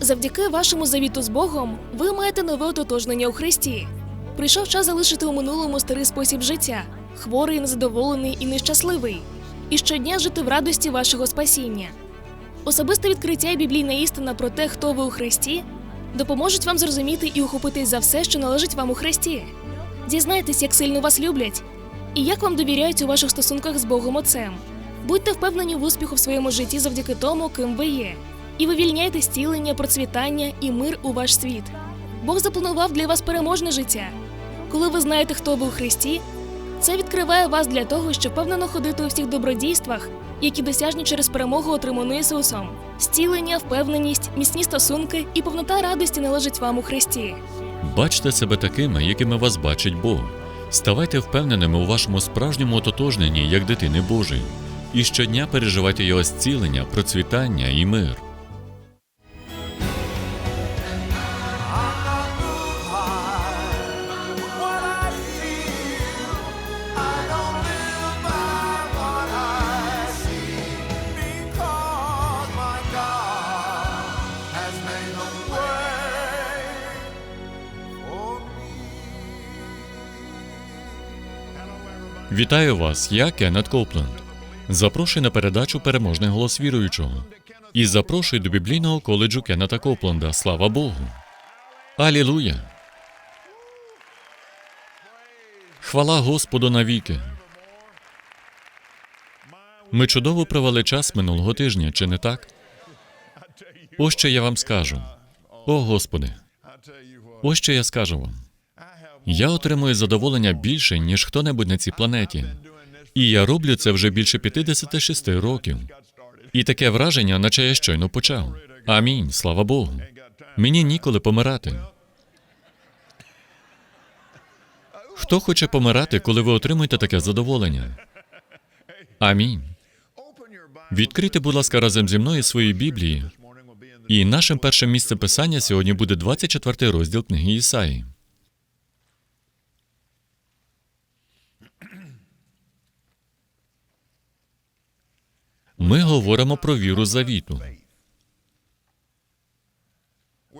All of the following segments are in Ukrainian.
Завдяки вашому завіту з Богом ви маєте нове ототожнення у Христі. Прийшов час залишити у минулому старий спосіб життя, хворий, незадоволений і нещасливий, і щодня жити в радості вашого спасіння. Особисте відкриття і біблійна істина про те, хто ви у Христі, допоможуть вам зрозуміти і ухопитись за все, що належить вам у Христі. Дізнайтесь, як сильно вас люблять і як вам довіряють у ваших стосунках з Богом Отцем. Будьте впевнені в успіху в своєму житті завдяки тому, ким ви є, і вивільняйте зцілення, процвітання і мир у ваш світ. Бог запланував для вас переможне життя. Коли ви знаєте, хто ви у Христі, це відкриває вас для того, щоб впевнено ходити у всіх добродійствах, які досяжні через перемогу отриману Ісусом. Зцілення, впевненість, міцні стосунки і повнота радості належить вам у Христі. Бачте себе такими, якими вас бачить Бог. Ставайте впевненими у вашому справжньому ототожненні як дитини Божої. І щодня переживайте його зцілення, процвітання і мир. Вітаю вас, я Кеннет Копленд. Запрошую на передачу Переможний голос віруючого. І запрошую до біблійного коледжу Кеннета Копленда. Слава Богу! Алілуя! Хвала Господу навіки! Ми чудово провели час минулого тижня, чи не так? Ось що я вам скажу. О Господи! Ось що я скажу вам. Я отримую задоволення більше, ніж хто-небудь на цій планеті. І я роблю це вже більше 56 років. І таке враження, наче я щойно почав. Амінь, слава Богу. Мені ніколи помирати. Хто хоче помирати, коли ви отримуєте таке задоволення? Амінь. Відкрийте, будь ласка, разом зі мною свої Біблії. І нашим першим місцем писання сьогодні буде 24 розділ книги Ісаї. Ми говоримо про віру завіту.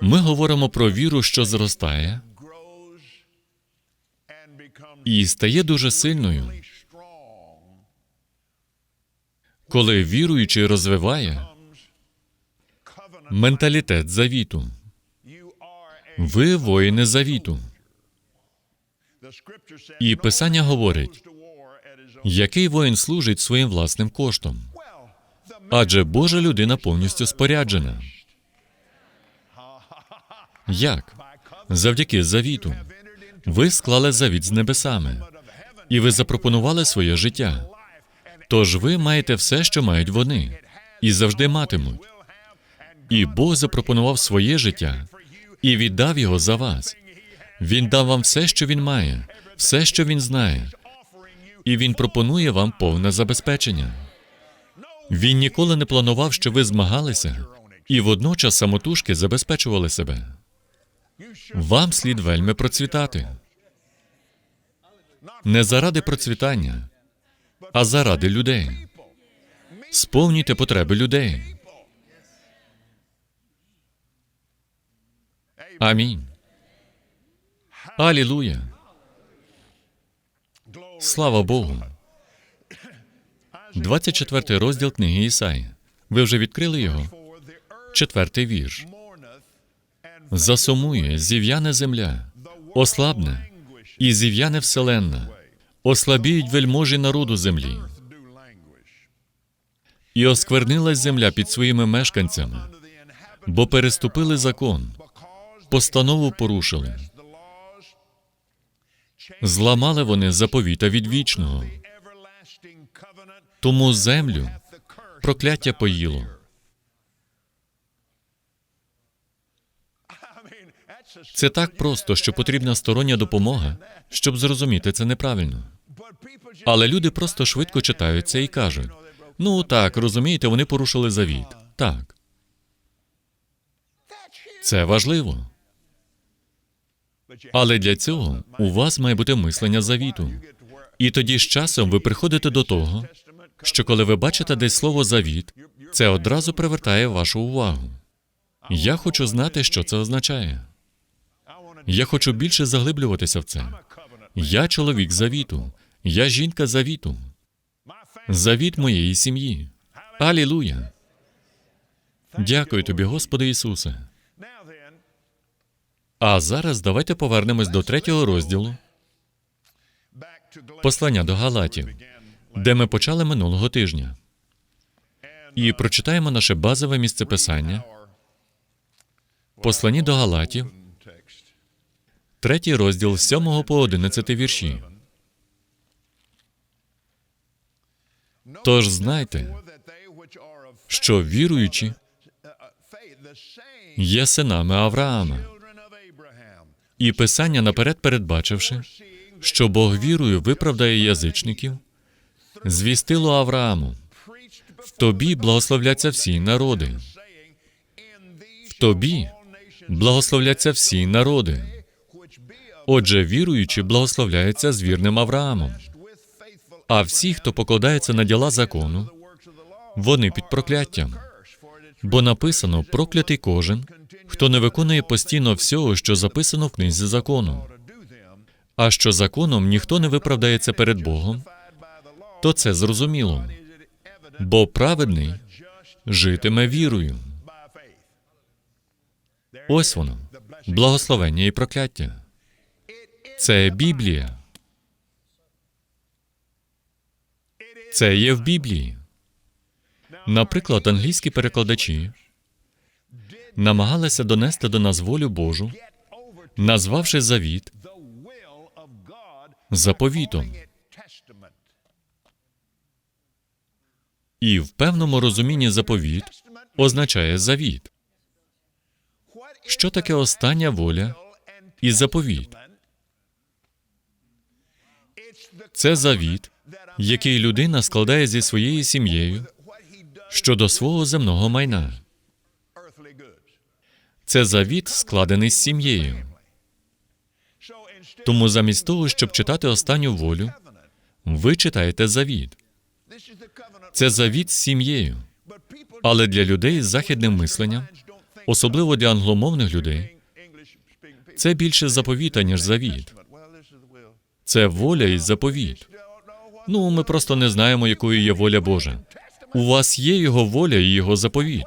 Ми говоримо про віру, що зростає і стає дуже сильною, коли віруючий розвиває менталітет завіту. Ви воїни завіту. І писання говорить, який воїн служить своїм власним коштом. Адже Божа людина повністю споряджена. Як? Завдяки завіту. Ви склали завіт з небесами, і ви запропонували своє життя. Тож ви маєте все, що мають вони, і завжди матимуть. І Бог запропонував своє життя і віддав його за вас. Він дав вам все, що він має, все, що він знає, і він пропонує вам повне забезпечення. Він ніколи не планував, що ви змагалися, і водночас самотужки забезпечували себе. Вам слід вельми процвітати. Не заради процвітання, а заради людей. Сповнюйте потреби людей. Амінь. Алілуя. Слава Богу. 24 розділ книги Ісаї. Ви вже відкрили його? Четвертий вірш. Засумує зів'яне земля, ослабне, і зів'яне вселенна, ослабіють вельможі народу землі, і осквернилась земля під своїми мешканцями, бо переступили закон, постанову порушили, зламали вони заповіта від вічного, тому землю прокляття поїло. Це так просто, що потрібна стороння допомога, щоб зрозуміти це неправильно. Але люди просто швидко читають це і кажуть: ну так, розумієте, вони порушили завіт. Так, це важливо. Але для цього у вас має бути мислення завіту. І тоді з часом ви приходите до того, що коли ви бачите десь слово завіт, це одразу привертає вашу увагу. Я хочу знати, що це означає. Я хочу більше заглиблюватися в це. Я чоловік завіту. Я жінка завіту. Завіт моєї сім'ї. Алілуя. Дякую тобі, Господи Ісусе. А зараз давайте повернемось до третього розділу послання до Галатів, де ми почали минулого тижня. І прочитаємо наше базове місце писання, послані до Галатів, третій розділ з 7 по 11 вірші. Тож знайте, що віруючі є синами Авраама, і Писання наперед передбачивши, що Бог вірою виправдає язичників, звістило Аврааму. В тобі благословляться всі народи. В тобі благословляться всі народи. Отже, віруючі благословляються з вірним Авраамом. А всі, хто покладається на діла закону, вони під прокляттям. Бо написано проклятий кожен, хто не виконує постійно всього, що записано в книзі закону. А що законом ніхто не виправдається перед Богом, то це зрозуміло. Бо праведний житиме вірою. Ось воно, благословення і прокляття. Це Біблія. Це є в Біблії. Наприклад, англійські перекладачі намагалися донести до нас волю Божу, назвавши завіт заповітом. І в певному розумінні заповіт означає завіт. Що таке остання воля і заповіт? Це завіт, який людина складає зі своєю сім'єю щодо свого земного майна. Це завіт, складений з сім'єю. Тому замість того, щоб читати останню волю, ви читаєте завіт. Це завіт з сім'єю. Але для людей з західним мисленням, особливо для англомовних людей, це більше заповіта, ніж завіт. Це воля і заповіт. Ну, ми просто не знаємо, якою є воля Божа. У вас є його воля і його заповіт.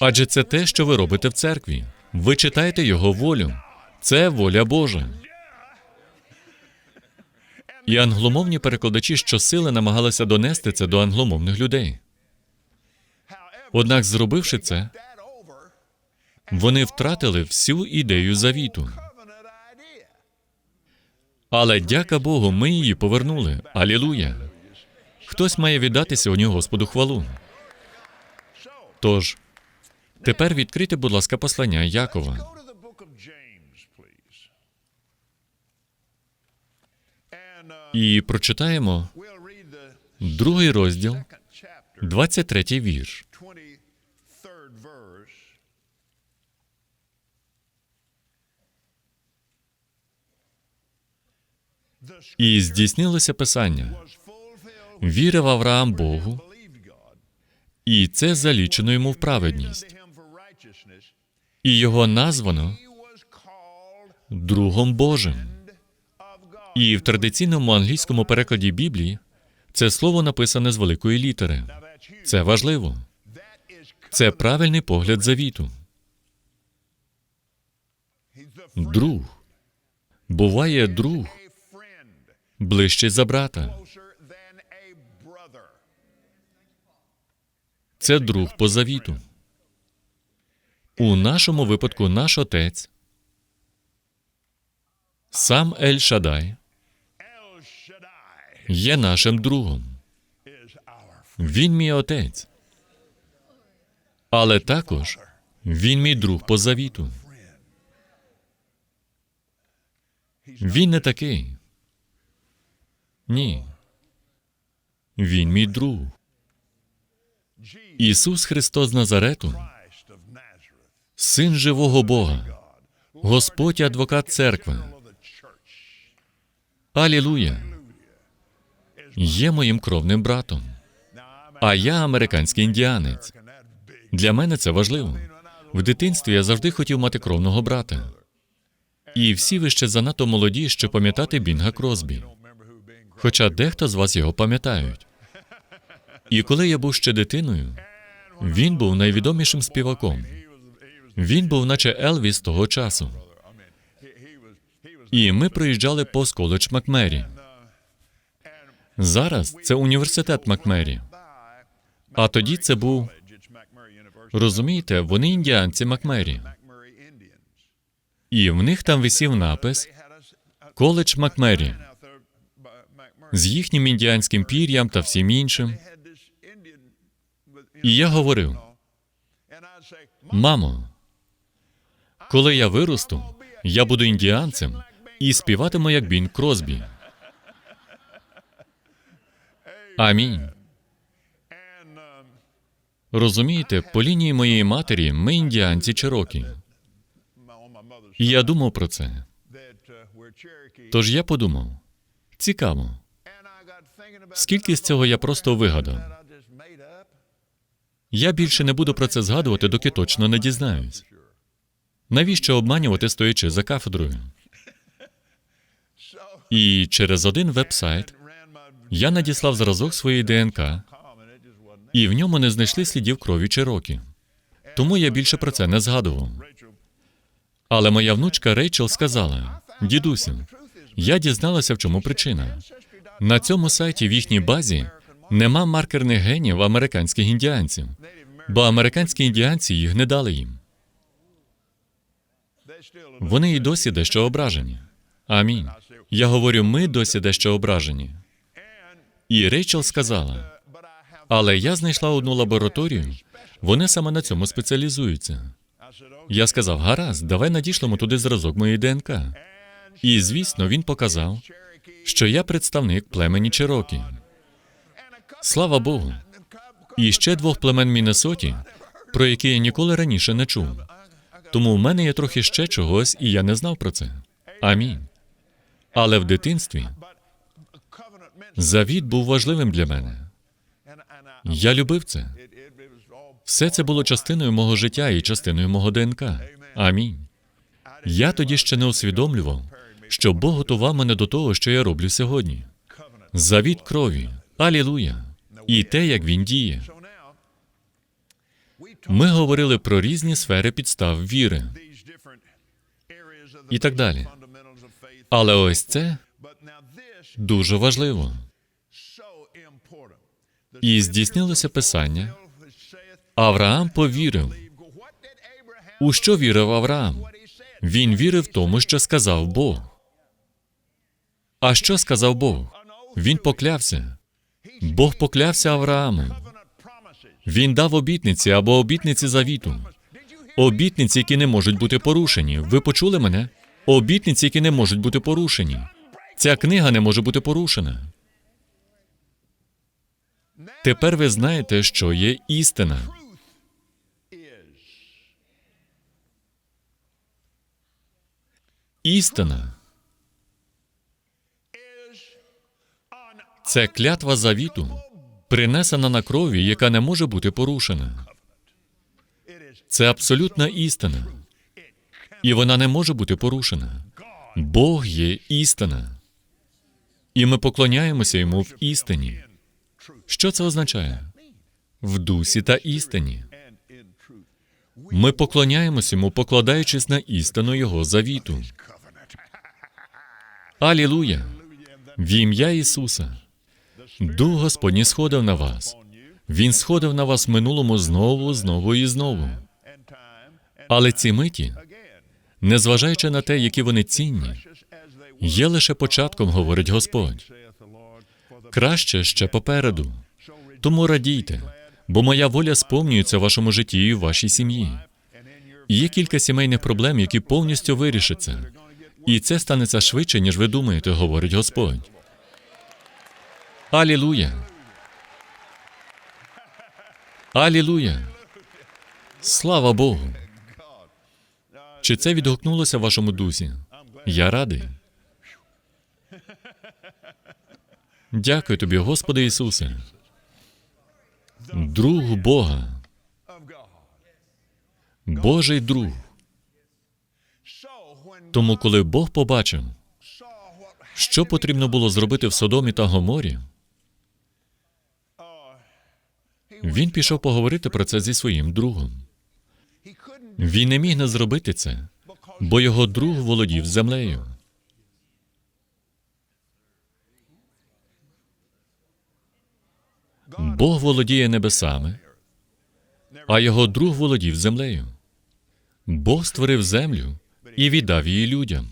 Адже це те, що ви робите в церкві. Ви читаєте його волю. Це воля Божа. І англомовні перекладачі щосили намагалися донести це до англомовних людей. Однак, зробивши це, вони втратили всю ідею завіту. Але дяка Богу, ми її повернули. Алілуя! Хтось має віддати сьогодні Господу хвалу. Тож, тепер відкрийте, будь ласка, послання Якова. І прочитаємо другий розділ, 23 вірш. 23rd verse. The І здійснилося писання. Вірив Авраам Богу, і це залічено йому в праведність. І його названо Другом Божим. І в традиційному англійському перекладі Біблії це слово написане з великої літери. Це важливо. Це правильний погляд завіту. Друг. Буває друг ближче за брата. Це друг по завіту. У нашому випадку наш отець, сам Ель Шадай, є нашим другом. Він мій отець. Але також він мій друг по завіту. Він не такий. Ні. Він мій друг. Ісус Христос Назарету, син живого Бога, Господь адвокат церкви. Алілуя! Є моїм кровним братом. А я американський індіанець. Для мене це важливо. В дитинстві я завжди хотів мати кровного брата. І всі ви ще занадто молоді, щоб пам'ятати Бінга Кросбі. Хоча дехто з вас його пам'ятають. І коли я був ще дитиною, він був найвідомішим співаком. Він був, наче Елвіс того часу. І ми проїжджали повз коледж Макмері. Зараз це університет Макмері. А тоді це був, розумієте, вони індіанці Макмері. І в них там висів напис Коледж Макмері з їхнім індіанським пір'ям та всім іншим. І я говорив: мамо, коли я виросту, я буду індіанцем і співатиму як Бін Кросбі. Амінь. Розумієте, по лінії моєї матері ми індіанці Чирокі. І я думав про це. Тож я подумав: цікаво, скільки з цього я просто вигадав. Я більше не буду про це згадувати, доки точно не дізнаюсь. Навіщо обманювати, стоячи за кафедрою? І через один веб-сайт я надіслав зразок своєї ДНК, і в ньому не знайшли слідів крові Чирокі. Тому я більше про це не згадував. Але моя внучка Рейчел сказала: дідусю, я дізналася, в чому причина. На цьому сайті в їхній базі нема маркерних генів американських індіанців, бо американські індіанці їх не дали їм. Вони і досі дещо ображені. Амінь. Я говорю, ми досі дещо ображені. І Рейчел сказала: але я знайшла одну лабораторію, вони саме на цьому спеціалізуються. Я сказав: гаразд, давай надішлемо туди зразок моєї ДНК. І звісно, він показав, що я представник племені Чирокі. Слава Богу. І ще двох племен Міннесоті, про які я ніколи раніше не чув. Тому в мене є трохи ще чогось, і я не знав про це. Амінь. Але в дитинстві завіт був важливим для мене. Я любив це. Все це було частиною мого життя і частиною мого ДНК. Амінь. Я тоді ще не усвідомлював, що Бог готував мене до того, що я роблю сьогодні. Завіт крові. Алілуя. І те, як він діє. Ми говорили про різні сфери підстав віри і так далі. Але ось це дуже важливо. І здійснилося писання. Авраам повірив. У що вірив Авраам? Він вірив тому, що сказав Бог. А що сказав Бог? Він поклявся. Бог поклявся Аврааму. Він дав обітниці або обітниці завіту. Обітниці, які не можуть бути порушені. Ви почули мене? Обітниці, які не можуть бути порушені. Ця книга не може бути порушена. Тепер ви знаєте, що є істина. Істина це клятва завіту, принесена на крові, яка не може бути порушена. Це абсолютна істина. І вона не може бути порушена. Бог є істина. І ми поклоняємося йому в істині. Що це означає? В дусі та істині. Ми поклоняємося йому, покладаючись на істину Його завіту. Алілуя! В ім'я Ісуса. Дух Господній сходив на вас. Він сходив на вас в минулому знову, знову і знову. Але ці миті, незважаючи на те, які вони цінні, є лише початком, говорить Господь. Краще ще попереду. Тому радійте, бо моя воля сповнюється в вашому житті і в вашій сім'ї. Є кілька сімейних проблем, які повністю вирішаться. І це станеться швидше, ніж ви думаєте, говорить Господь. Алілуя. Алілуя. Слава Богу. Чи це відгукнулося в вашому дусі? Я радий. Дякую тобі, Господи Ісусе. Друг Бога. Божий друг. Тому, коли Бог побачив, що потрібно було зробити в Содомі та Гоморі, він пішов поговорити про це зі своїм другом. Він не міг не зробити це, бо його друг володів землею. Бог володіє небесами, а його друг володів землею. Бог створив землю і віддав її людям.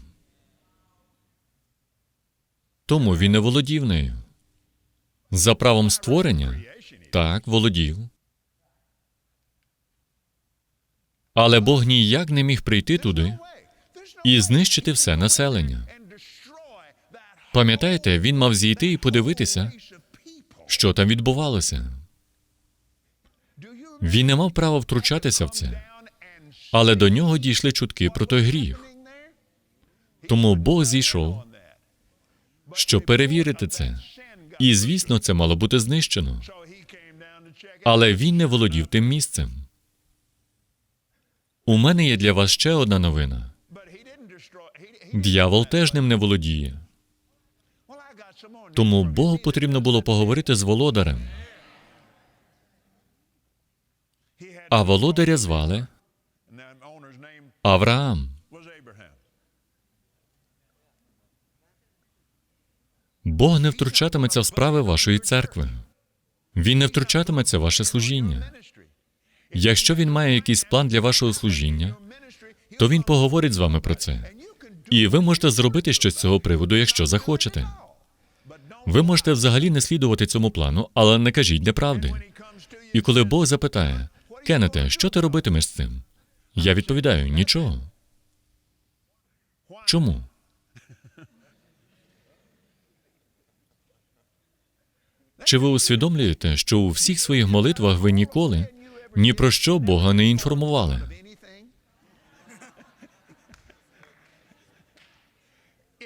Тому він не володів нею. За правом створення так володів. Але Бог ніяк не міг прийти туди і знищити все населення. Пам'ятаєте, він мав зійти і подивитися, що там відбувалося. Він не мав права втручатися в це, але до нього дійшли чутки про той гріх. Тому Бог зійшов, щоб перевірити це. І, звісно, це мало бути знищено. Але він не володів тим місцем. У мене є для вас ще одна новина. Д'явол теж ним не володіє. Тому Богу потрібно було поговорити з володарем. А володаря звали Авраам. Бог не втручатиметься в справи вашої церкви. Він не втручатиметься в ваше служіння. Якщо він має якийсь план для вашого служіння, то він поговорить з вами про це. І ви можете зробити щось з цього приводу, якщо захочете. Ви можете взагалі не слідувати цьому плану, але не кажіть неправди. І коли Бог запитає, Кеннете, що ти робитимеш з цим? Я відповідаю нічого. Чому? Чи ви усвідомлюєте, що у всіх своїх молитвах ви ніколи ні про що Бога не інформували?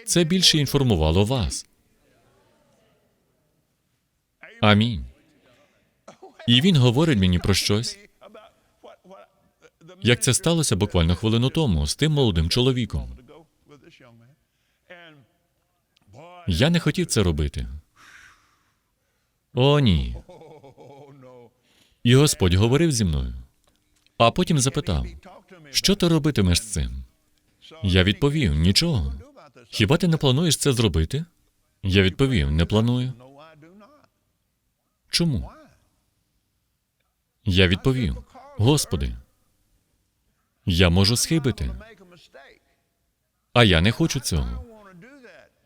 Це більше інформувало вас. Амінь. І він говорить мені про щось, як це сталося буквально хвилину тому з тим молодим чоловіком. Я не хотів це робити. О, ні. І Господь говорив зі мною, а потім запитав, що ти робитимеш з цим? Я відповів нічого. Хіба ти не плануєш це зробити? Я відповів: не планую. Чому? Я відповів: Господи, я можу схибити, а я не хочу цього.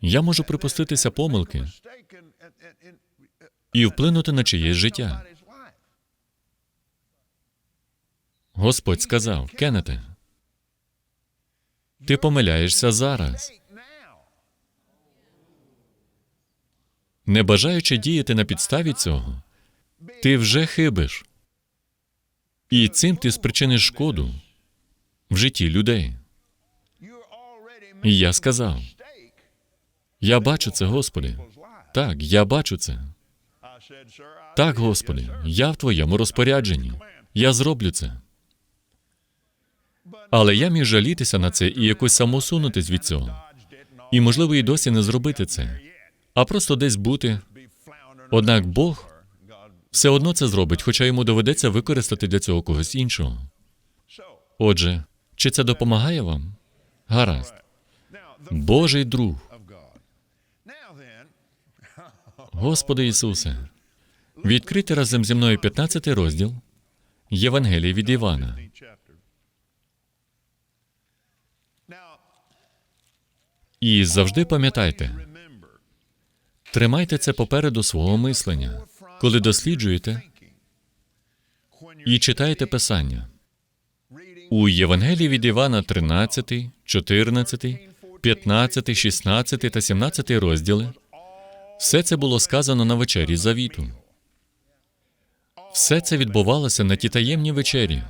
Я можу припуститися помилки і вплинути на чиєсь життя. Господь сказав: Кеннете, ти помиляєшся зараз. Не бажаючи діяти на підставі цього, ти вже хибиш. І цим ти спричиниш шкоду в житті людей. І я сказав: Я бачу це, Господи. Так, я бачу це. Так, Господи, я в Твоєму розпорядженні. Я зроблю це. Але я міг жалітися на це і якось самосунутись від цього. І, можливо, і досі не зробити це, а просто десь бути. Однак Бог все одно це зробить, хоча йому доведеться використати для цього когось іншого. Отже, чи це допомагає вам? Гаразд. Божий друг, Господи Ісусе, відкрити разом зі мною 15 розділ Євангелії від Івана. І завжди пам'ятайте, тримайте це попереду свого мислення, коли досліджуєте і читаєте Писання. У Євангелії від Івана 13, 14, 15, 16 та 17 розділи все це було сказано на вечері завіту. Все це відбувалося на ті таємні вечері,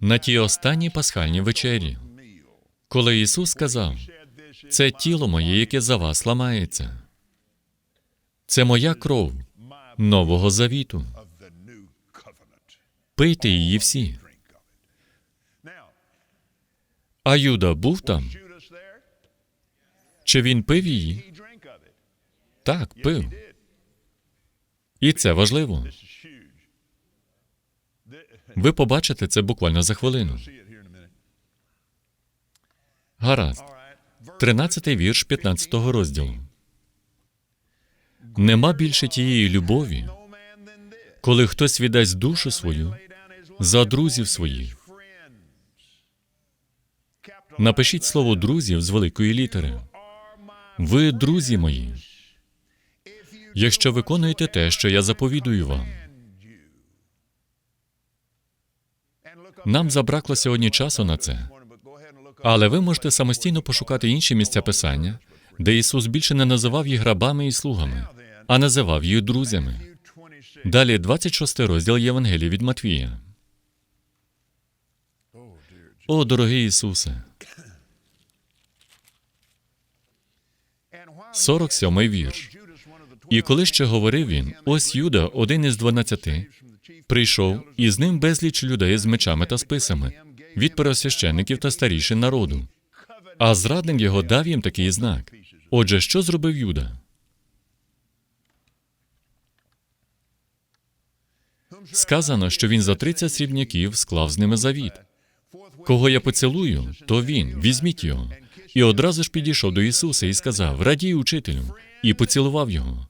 на ті останні пасхальні вечері, коли Ісус сказав: це тіло моє, яке за вас ламається. Це моя кров нового завіту. Пийте її всі. А Юда був там? Чи він пив її? Так, пив. І це важливо. Ви побачите це буквально за хвилину. Гаразд. All right. Verse 13 вірш 15 розділу. Нема більше тієї любові, коли хтось віддасть душу свою за друзів своїх. Напишіть слово друзів з великої літери. Ви друзі мої, якщо виконуєте те, що я заповідую вам. Нам забракло сьогодні часу на це, але ви можете самостійно пошукати інші місця писання, де Ісус більше не називав їх рабами і слугами, а називав їх друзями. Matthew 26. Далі 26 розділ Євангелія від Матвія. О, дорогий Ісусе, And while 47 вірш. І коли ще говорив він, ось Юда, один із дванадцяти, прийшов, і з ним безліч людей з мечами та списами, від первосвящеників та старішин народу. А зрадник його дав їм такий знак. Отже, що зробив Юда? Сказано, що він за 30 срібняків склав з ними завіт. Кого я поцілую, то він, візьміть його. І одразу ж підійшов до Ісуса і сказав: Радій, учителю, і поцілував його.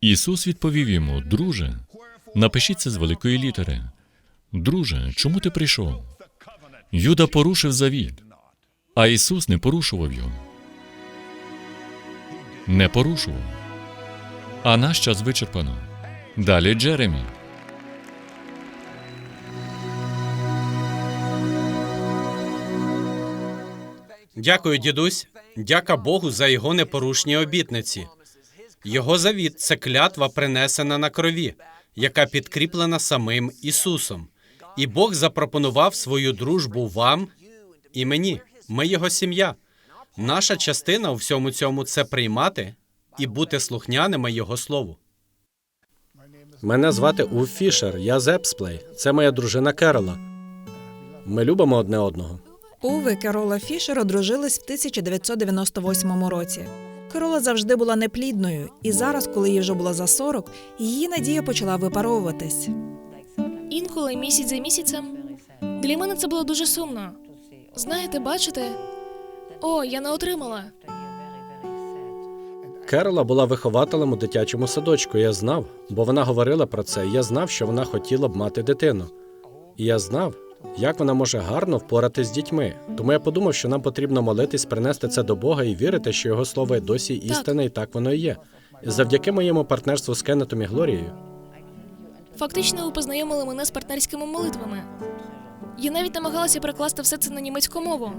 Ісус відповів йому: Друже, напишіть це з великої літери. Друже, чому ти прийшов? Юда порушив завіт, а Ісус не порушував його. Не порушував. А наш час вичерпано. Далі Джеремі. Дякую, дідусь. Дяка Богу за його непорушні обітниці. Його завіт це клятва, принесена на крові, яка підкріплена самим Ісусом. І Бог запропонував свою дружбу вам і мені. Ми його сім'я. Наша частина у всьому цьому це приймати і бути слухняними Його слову. Мене звати Ув Фішер, я з Епсплей. Це моя дружина Керола. Ми любимо одне одного. Уве і Керола Фішер одружились в 1998 році. Керола завжди була неплідною, і зараз, коли їй вже було за 40, її надія почала випаровуватись. Інколи місяць за місяцем. Для мене це було дуже сумно. Знаєте, бачите? О, я не отримала. Керола була вихователем у дитячому садочку. Я знав, бо вона говорила про це. Я знав, що вона хотіла б мати дитину. І я знав, як вона може гарно впоратись з дітьми. Тому я подумав, що нам потрібно молитись, принести це до Бога і вірити, що його слово є досі істина, і так воно і є. Завдяки моєму партнерству з Кеннетом і Глорією. Фактично, ви познайомили мене з партнерськими молитвами. Я навіть намагалася перекласти все це на німецьку мову.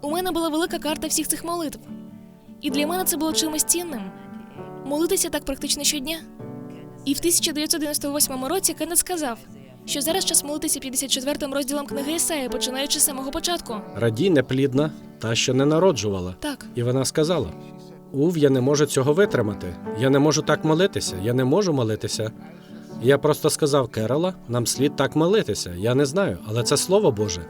У мене була велика карта всіх цих молитв. І для мене це було чимось цінним. Молитися так практично щодня. І в 1998 році Кеннет сказав, що зараз час молитися 54 розділом книги Ісаї, починаючи з самого початку. Радій неплідна, та, що не народжувала. Так, І вона сказала: Ув, я не можу цього витримати. Я не можу так молитися. Я не можу молитися. Я просто сказав Керола, нам слід так молитися. Я не знаю, але це слово Боже.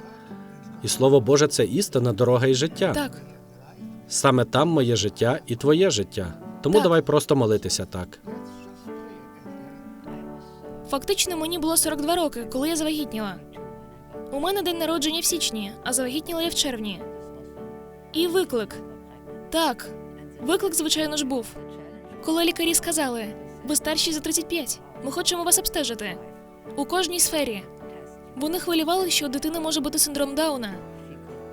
І слово Боже це істина, дорога і життя. так. Саме там моє життя і твоє життя. Тому Так. давай просто молитися так. Фактично мені було 42 роки, коли я завагітніла. У мене день народження в січні, а завагітніла я в червні. І виклик. Так, виклик, звичайно ж, був. Коли лікарі сказали: ви старші за 35, ми хочемо вас обстежити. У кожній сфері. Вони хвилювали, що у дитини може бути синдром Дауна.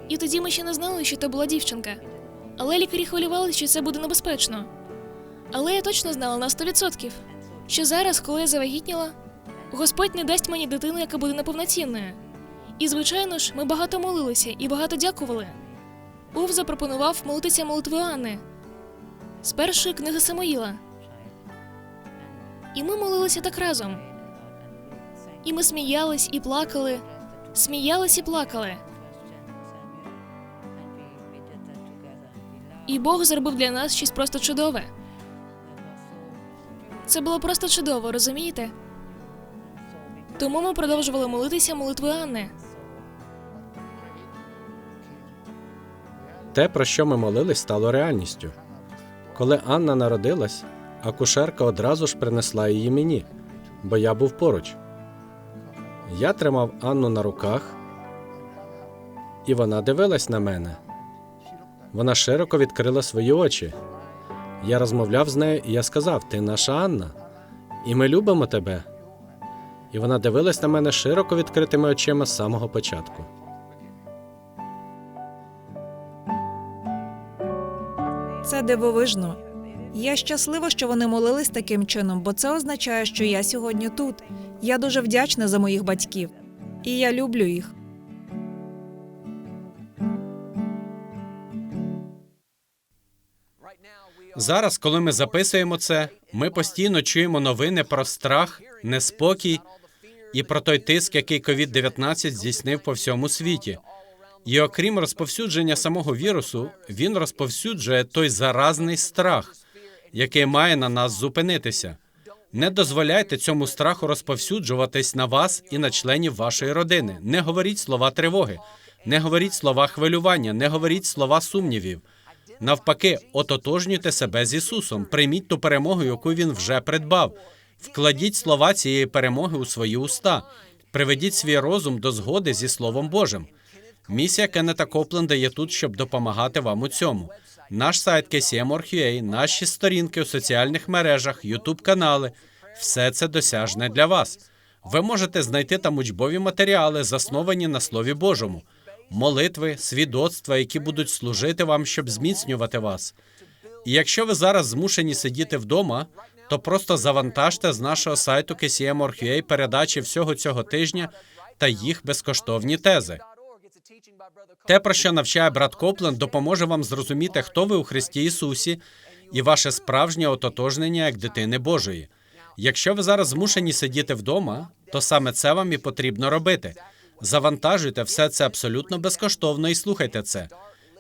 І тоді ми ще не знали, що це була дівчинка. Але лікарі хвилювали, що це буде небезпечно. Але я точно знала на 100%, що зараз, коли я завагітніла, Господь не дасть мені дитину, яка буде неповноцінною. І, звичайно ж, ми багато молилися і багато дякували. Ув запропонував молитися молитвою Анни з першої книги Самоїла. І ми молилися так разом. І ми сміялись і плакали, сміялись і плакали. І Бог зробив для нас щось просто чудове. Це було просто чудово, розумієте? Тому ми продовжували молитися молитвою Анни. Те, про що ми молились, стало реальністю. Коли Анна народилась, акушерка одразу ж принесла її мені, бо я був поруч. Я тримав Анну на руках, і вона дивилась на мене. Вона широко відкрила свої очі. Я розмовляв з нею, і я сказав: Ти наша Анна, і ми любимо тебе. І вона дивилась на мене широко відкритими очима з самого початку. Це дивовижно. Я щаслива, що вони молились таким чином, бо це означає, що я сьогодні тут. Я дуже вдячна за моїх батьків, і я люблю їх. Зараз, коли ми записуємо це, ми постійно чуємо новини про страх, неспокій і про той тиск, який COVID-19 здійснив по всьому світі. І окрім розповсюдження самого вірусу, він розповсюджує той заразний страх, який має на нас зупинитися. Не дозволяйте цьому страху розповсюджуватись на вас і на членів вашої родини. Не говоріть слова тривоги, не говоріть слова хвилювання, не говоріть слова сумнівів. Навпаки, ототожнюйте себе з Ісусом, прийміть ту перемогу, яку Він вже придбав. Вкладіть слова цієї перемоги у свої уста, приведіть свій розум до згоди зі Словом Божим. Місія Кеннета Копленда є тут, щоб допомагати вам у цьому. Наш сайт KCM.org.ua, наші сторінки у соціальних мережах, Ютуб канали все це досяжне для вас. Ви можете знайти там учбові матеріали, засновані на Слові Божому, молитви, свідоцтва, які будуть служити вам, щоб зміцнювати вас. І якщо ви зараз змушені сидіти вдома, то просто завантажте з нашого сайту KCM.org.ua передачі всього цього тижня та їх безкоштовні тези. Те, про що навчає брат Копленд, допоможе вам зрозуміти, хто ви у Христі Ісусі і ваше справжнє ототожнення як дитини Божої. Якщо ви зараз змушені сидіти вдома, то саме це вам і потрібно робити. Завантажуйте все це абсолютно безкоштовно і слухайте це.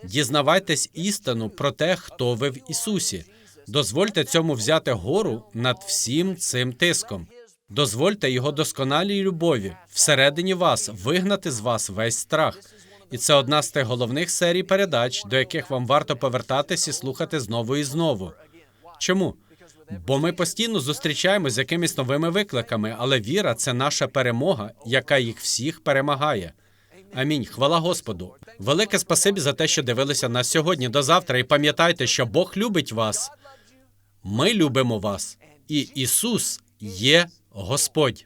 Дізнавайтесь істину про те, хто ви в Ісусі. Дозвольте цьому взяти гору над всім цим тиском. Дозвольте його досконалій любові всередині вас вигнати з вас весь страх. І це одна з тих головних серій передач, до яких вам варто повертатись і слухати знову і знову. Чому? Бо ми постійно зустрічаємось з якимись новими викликами, але віра це наша перемога, яка їх всіх перемагає. Амінь. Хвала Господу. Велике спасибі за те, що дивилися нас сьогодні. До завтра. І пам'ятайте, що Бог любить вас. Ми любимо вас, і Ісус є Господь.